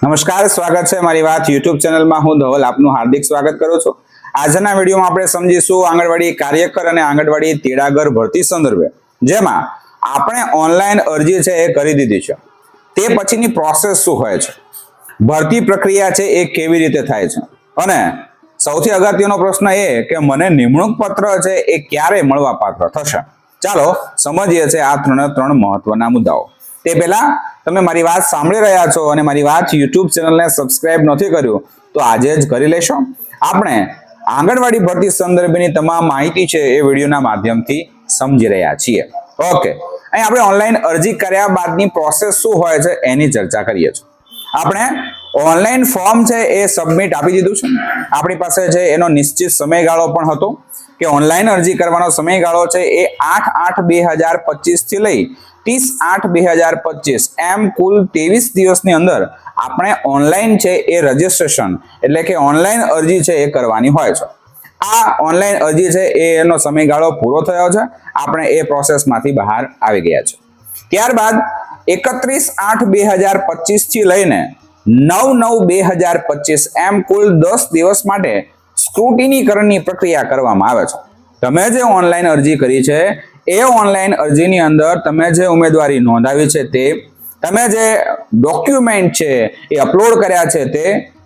નમસ્કાર, સ્વાગત છે મારી વાત યુટ્યુબ ચેનલમાં. હું ધવલ, આપનું હાર્દિક સ્વાગત કરું છું. આજના વિડીયોમાં આપણે સમજીશું આંગણવાડી કાર્યકર અને આંગણવાડી તેડાગર ભરતી સંદર્ભે. જેમાં આપણે ઓનલાઈન અરજી છે એ કરી દીધી છે. તે પછીની પ્રોસેસ શું હોય છે? ભરતી પ્રક્રિયા છે એ કેવી રીતે થાય છે? અને સૌથી અગત્યનો પ્રશ્ન એ કે મને નિમણૂક પત્ર છે એ ક્યારે મળવા પાત્ર થશે? ચાલો, સમજીએ છે આ ત્રણે ત્રણ મહત્વના મુદ્દાઓ. તે પહેલા તમે મારી વાત સાંભળી રહ્યા છો અને મારી વાત યુટ્યુબ ચેનલને સબસ્ક્રાઇબ નથી કર્યું, તો આજે જ કરી લેશો. આપણે આંગણવાડી ભરતી સંદર્ભેની તમામ માહિતી છે એ વિડીયોના માધ્યમથી સમજી રહ્યા છીએ. ઓકે અહીં આપણે ઓનલાઈન અરજી કર્યા બાદની પ્રોસેસ શું હોય છે એની ચર્ચા કરીએ છીએ. આપણે ઓનલાઈન ફોર્મ છે એ સબમિટ આપી દીધું છે. આપણી પાસે છે એનો નિશ્ચિત સમયગાળો પણ હતો. કે ઓનલાઈન અરજી કરવાનો સમયગાળો છે એ આઠ આઠ બે હજાર પચીસથી લઈ ત્રીસ આઠ બે હજાર પચીસ. એમ કુલ ત્રેવીસ દિવસની અંદર આપણે ઓનલાઈન છે એ રજીસ્ટ્રેશન, એટલે કે ઓનલાઈન અરજી છે એ કરવાની હોય છે. આ ઓનલાઈન અરજી છે એનો સમયગાળો પૂરો થયો છે. આપણે એ પ્રોસેસમાંથી બહાર આવી ગયા છે. ત્યારબાદ એકત્રીસ આઠ બે હજાર પચીસથી લઈને નવ નવ બે હજાર પચીસ, એમ કુલ દસ દિવસ માટે સ્ક્રુટિનીકરણની પ્રક્રિયા કરવામાં આવે છે. તમે જે ઓનલાઈન અરજી કરી છે, એ ઓનલાઈન અરજીની અંદર તમે જે ઉમેદવારી નોંધાવી છે તે, તમે જે ડોક્યુમેન્ટ છે એ અપલોડ કર્યા છે તે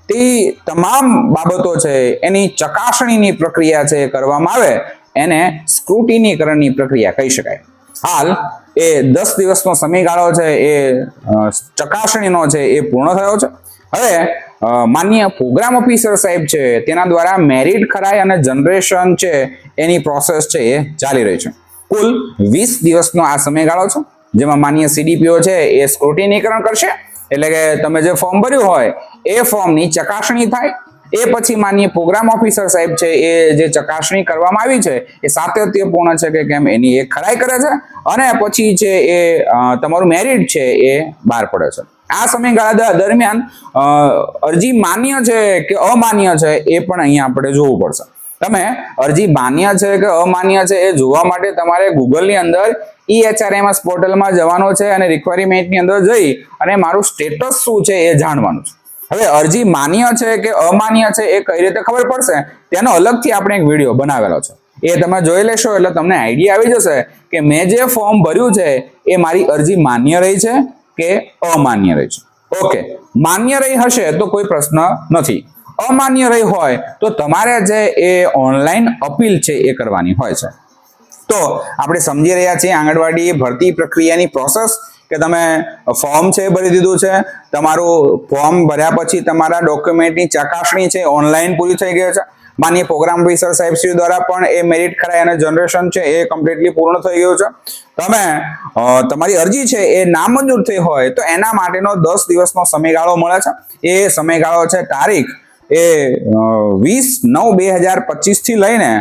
તે તમામ બાબતો છે, એની ચકાસણીની પ્રક્રિયા છે કરવામાં આવે, એને સ્ક્રુટિનીકરણની પ્રક્રિયા કહી શકાય. હાલ એ દસ દિવસનો સમયગાળો છે, એ ચકાસણીનો છે, એ પૂર્ણ થયો છે. હવે અ, માનનીય પ્રોગ્રામ ઓફિસર સાહેબ છે તેના દ્વારા મેરિટ ખરાઈ અને જનરેશન છે એની પ્રોસેસ છે એ ચાલી રહી છે. કુલ વીસ દિવસનો આ સમયગાળો છે જેમાં માન્ય સીડીપીઓ છે એ સ્ક્રુટિનીકરણ કરશે. એટલે કે તમે જે ફોર્મ ભર્યું હોય એ ફોર્મની ચકાસણી થાય. એ પછી માન્ય પ્રોગ્રામ ઓફિસર સાહેબ છે એ જે ચકાસણી કરવામાં આવી છે એ સાતત્યપૂર્ણ છે કે કેમ એની એ ખરાઈ કરે છે અને પછી છે એ તમારું મેરિટ છે એ બહાર પડે છે. આ સમયગાળા દરમિયાન અરજી માન્ય છે કે અમાન્ય છે એ પણ અહીંયા આપણે જોવું પડશે. તમે અરજી માન્ય છે કે અમાન્ય છે એ જોવા માટે તમારે ગૂગલની અંદર ઈ એચઆરએમએસ પોર્ટલમાં જવાનું છે અને રિક્વાયરમેન્ટની અંદર જઈ અને મારું સ્ટેટસ શું છે એ જાણવાનું છે. હવે અરજી માન્ય છે કે અમાન્ય છે એ કઈ રીતે ખબર પડશે? તેનો અલગથી આપણે એક વીડિયો બનાવેલો છે. એ તમે જોઈ લેશો એટલે તમને આઈડિયા આવી જશે કે મેં જે ફોર્મ ભર્યું છે એ મારી અરજી માન્ય રહી છે. કે અમાન્ય રહી છે. ઓકે માન્ય રહી હશે તો કોઈ પ્રશ્ન નથી. અમાન્ય રહી હોય તો તમારે જે એ ઓનલાઈન અપીલ છે એ કરવાની હોય છે. તો આપણે સમજી રહ્યા છીએ આંગણવાડી ભરતી પ્રક્રિયાની પ્રોસેસ કે તમે ફોર્મ છે ભરી દીધું છે. તમારું ફોર્મ ભર્યા પછી તમારા ડોક્યુમેન્ટની ચકાસણી છે ઓનલાઈન પૂરી થઈ ગઈ છે. માન્ય પ્રોગ્રામ ઓફિસર સાહેબ શ્રી દ્વારા પણ એ મેરિટ ખરાઈ અને જનરેશન છે એ કમ્પ્લીટલી પૂર્ણ થઈ ગયું છે. તમે તમારી અરજી છે એ નામંજૂર થઈ હોય તો એના માટેનો દસ દિવસનો સમયગાળો મળે છે. એ સમયગાળો છે તારીખ એ વીસ નવ બે હજાર પચીસથી લઈને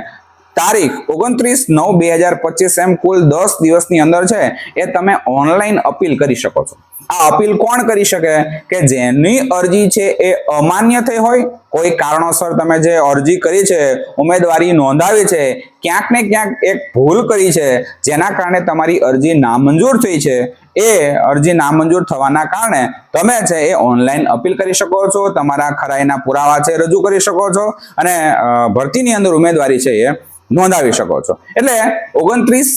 તારીખ ઓગણત્રીસ નવ બે હજાર પચીસ એમ કુલ દસ દિવસની અંદર છે એ તમે ઓનલાઈન અપીલ કરી શકો છો. આ અપીલ કોણ કરી શકે? કે જેની અરજી છે એ અમાન્ય થઈ હોય? કોઈ કારણોસર તમે જે અરજી કરી છે, ઉમેદવારી નોંધાવી છે, ક્યાંક ને ક્યાંક એક ભૂલ કરી છે, જેના કારણે તમારી અરજી નામંજૂર થઈ છે, એ અરજી નામંજૂર થવાના કારણે તમે છે એ ઓનલાઈન અપીલ કરી શકો છો, તમારા ખરાઈના પુરાવા છે રજૂ કરી શકો છો, અને ભરતીની અંદર ઉમેદવારી છે એ નોંધાવી શકો છો. એટલે ઓગણત્રીસ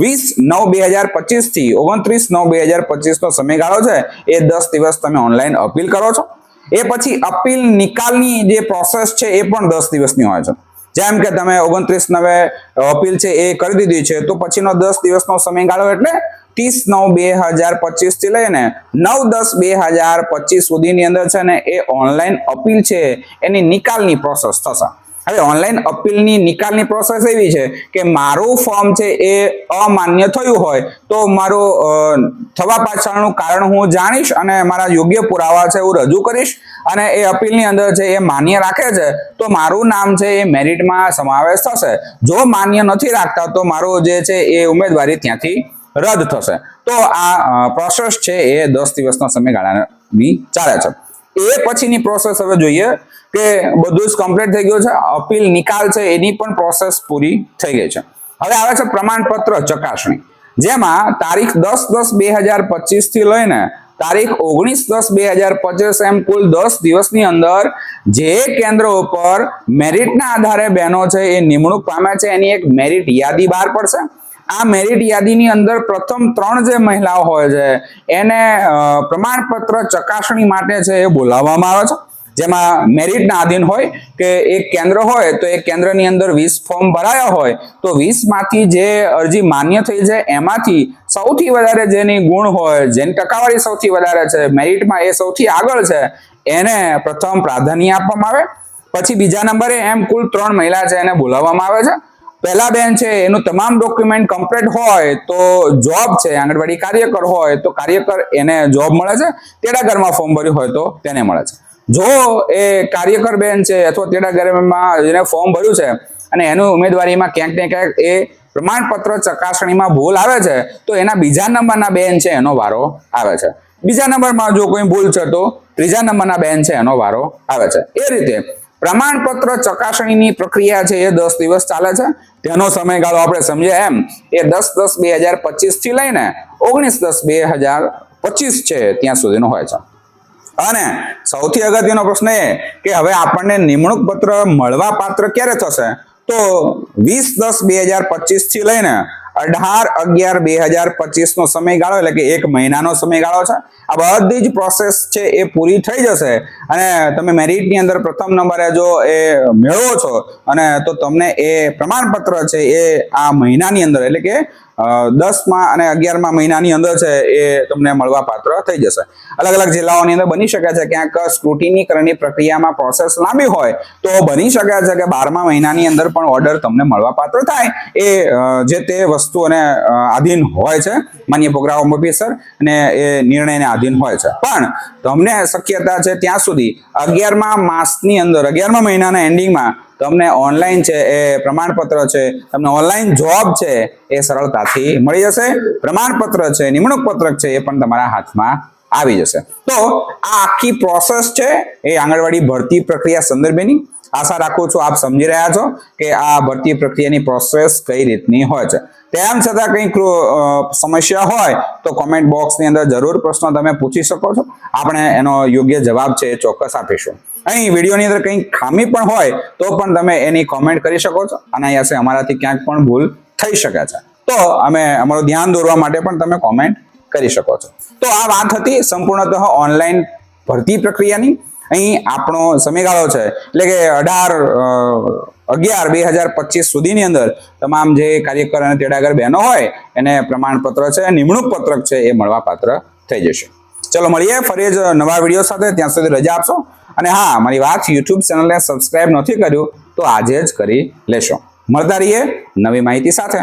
વીસ, નવ, બે હજાર પચીસથી ઓગણત્રીસ, નવ, બે હજાર પચીસ નો સમયગાળો છે, એ દસ દિવસ તમે ઓનલાઈન અપીલ કરો છો. એ પછી અપીલ નિકાલની જે પ્રોસેસ છે, એ પણ દસ દિવસની હોય છે. જેમ કે તમે ઓગણત્રીસ, નવે અપીલ છે, એ કરી દીધી છે, તો પછીનો દસ દિવસનો સમયગાળો એટલે ત્રીસ, નવ, બે હજાર પચીસથી લઈને નવ, દસ, બે હજાર પચીસ સુધીની અંદર છે ને એ ઓનલાઈન અપીલ છે, એની નિકાલની પ્રોસેસ થશે. હવે ઓનલાઈન અપીલની નિકાલની પ્રોસેસ એવી છે કે મારું ફોર્મ છે એ અમાન્ય થયું હોય તો મારું થવા પાછળનું કારણ હું જાણીશ અને મારા યોગ્ય પુરાવા છે હું રજૂ કરીશ અને એ અપીલની અંદર છે એ માન્ય રાખે છે તો મારું નામ છે એ મેરિટમાં સમાવેશ થશે. જો માન્ય નથી રાખતા તો મારું જે છે એ ઉમેદવારી ત્યાંથી રદ થશે. તો આ પ્રોસેસ છે એ દસ દિવસના સમયગાળાની ચાલે છે. એ પછીની પ્રોસેસ હવે જોઈએ કે બધું જ કમ્પ્લીટ થઈ ગયું છે. અપીલ નિકાલ છે, એની પણ પ્રોસેસ પૂરી થઈ ગઈ છે. હવે આવે છે પ્રમાણપત્ર ચકાસણી. જેમાં તારીખ દસ દસ બે હજાર પચીસથી લઈને તારીખ ઓગણીસ દસ બે હજાર પચીસ એમ કુલ દસ દિવસની અંદર જે કેન્દ્રો ઉપર મેરિટના આધારે બહેનો છે, એ નિમણૂક પામે છે, એની એક મેરિટ યાદી બહાર પડશે. આ મેરિટ યાદીની અંદર પ્રથમ ત્રણ જે મહિલાઓ હોય છે, એને પ્રમાણપત્ર ચકાસણી માટે છે એ બોલાવવામાં આવે છે. જેમાં મેરિટના આધીન હોય કે એક કેન્દ્ર હોય, તો એ કેન્દ્રની અંદર વીસ ફોર્મ ભરાયા હોય, તો વીસમાંથી જે અરજી માન્ય થઈ જાય, એમાંથી સૌથી વધારે જેની ગુણ હોય, જેની ટકાવારી સૌથી વધારે છે, મેરિટમાં એ સૌથી આગળ છે, એને પ્રથમ પ્રાધાન્ય આપવામાં આવે. પછી બીજા નંબરે એમ કુલ ત્રણ મહિલા છે એને બોલાવવામાં આવે છે. પહેલા બેન છે, એનું તમામ ડોક્યુમેન્ટ કમ્પ્લીટ હોય, તો જોબ છે, આંગણવાડી કાર્યકર હોય, તો કાર્યકર એને જોબ મળે છે. તેડાગરમાં ફોર્મ ભર્યું હોય, તો તેને મળે છે. જો એ કાર્યકર બેન છે અથવા તેડાગરમાં જેને ફોર્મ ભર્યું છે અને એનું ઉમેદવારીમાં ક્યાંક ને ક્યાંક એ પ્રમાણપત્ર ચકાસણીમાં ભૂલ આવે છે, તો એના બીજા નંબરના બેન છે એનો વારો આવે છે. બીજા નંબરમાં જો કોઈ ભૂલ છે તો ત્રીજા નંબરના બેન છે એનો વારો આવે છે. એ રીતે પ્રમાણપત્ર ચકાસણીની પ્રક્રિયા છે એ દસ દિવસ ચાલે છે. તેનો સમયગાળો આપણે સમજીએ એમ, એ દસ દસ બે હજાર પચીસથી લઈને ઓગણીસ દસ બે હજાર પચીસ છે ત્યાં સુધીનો હોય છે. અને સૌથી અગત્યનો પ્રશ્ન એ કે હવે આપણને નિમણૂક પત્ર મળવા પાત્ર ક્યારે થશે? તો વીસ દસ બે હજાર પચીસથી લઈને અઢાર અગિયાર બે હજાર પચીસ નો સમયગાળો એટલે કે એક મહિનાનો સમયગાળો છે. આ બધી જ પ્રોસેસ છે એ પૂરી થઈ જશે. અને તમે મેરિટની અંદર પ્રથમ નંબરે જો એ મેળવો છો અને તો તમને એ પ્રમાણપત્ર છે એ આ મહિનાની અંદર એટલે કે દસમાં અને અગિયારમા મહિનાની અંદર છે એ તમને મળવા પાત્ર થઈ જશે. અલગ અલગ જિલ્લાઓની અંદર બની શકે છે. ક્યાંક સ્ક્રુટિનીકરણની પ્રક્રિયામાં પ્રોસેસ લાંબી હોય તો બની શકે છે કે બારમા મહિનાની અંદર પણ ઓર્ડર તમને મળવા પાત્ર થાય એ જે તે વસ્તુઓને આધીન હોય છે. માન્ય પ્રોગ્રામ ઓફિસર અને એ નિર્ણયને આધીન હોય છે. પણ તમને શક્યતા છે ત્યાં સુધી અગિયારમા માસની અંદર, અગિયારમા મહિનાના એન્ડિંગમાં તમને ઓનલાઈન છે, એ પ્રમાણપત્ર છે, તમને ઓનલાઈન જોબ છે, એ સરળતાથી મળી જશે. પ્રમાણપત્ર છે નિમણૂક પત્રક છે, એ પણ તમારા હાથમાં આવી જશે. તો આ આખી પ્રોસેસ છે, એ આંગણવાડી ભરતી પ્રક્રિયા સંદર્ભેની. આશા રાખું છું આપ સમજી રહ્યા છો કે આ ભરતી પ્રક્રિયાની પ્રોસેસ કઈ રીતની હોય છે. તેમ છતાં કંઈક સમસ્યા હોય તો કોમેન્ટ બોક્સની અંદર જરૂર પ્રશ્નો તમે પૂછી શકો છો. આપણે એનો યોગ્ય જવાબ છે એ ચોક્કસ આપીશું. અહીં વિડીયોની અંદર કંઈક ખામી પણ હોય, તો પણ તમે એની કોમેન્ટ કરી શકો છો. અને અહીંયા અમારાથી ક્યાંક પણ ભૂલ થઈ શકે છે. તો અમે અમારું ધ્યાન દોરવા માટે પણ તમે કોમેન્ટ કરી શકો છો. તો આ વાત હતી સંપૂર્ણતઃ ઓનલાઈન ભરતી પ્રક્રિયાની. અહીં આપણો સમયગાળો છે. એટલે કે અઢાર અગિયાર બે હજાર પચીસ સુધીની અંદર તમામ જે કાર્યકર અને તેડાગર બહેનો હોય, એને પ્રમાણપત્ર છે, નિમણૂક પત્રક છે એ મળવા પાત્ર થઈ જશે. ચલો મળીએ ફરી જ નવા વીડિયો સાથે. ત્યાં સુધી રજા આપશો. અને હા મારી વાત યુટ્યુબ ચેનલને સબસ્ક્રાઇબ નથી કર્યું, તો આજે જ કરી લેશો. મળતા રહીએ નવી માહિતી સાથે.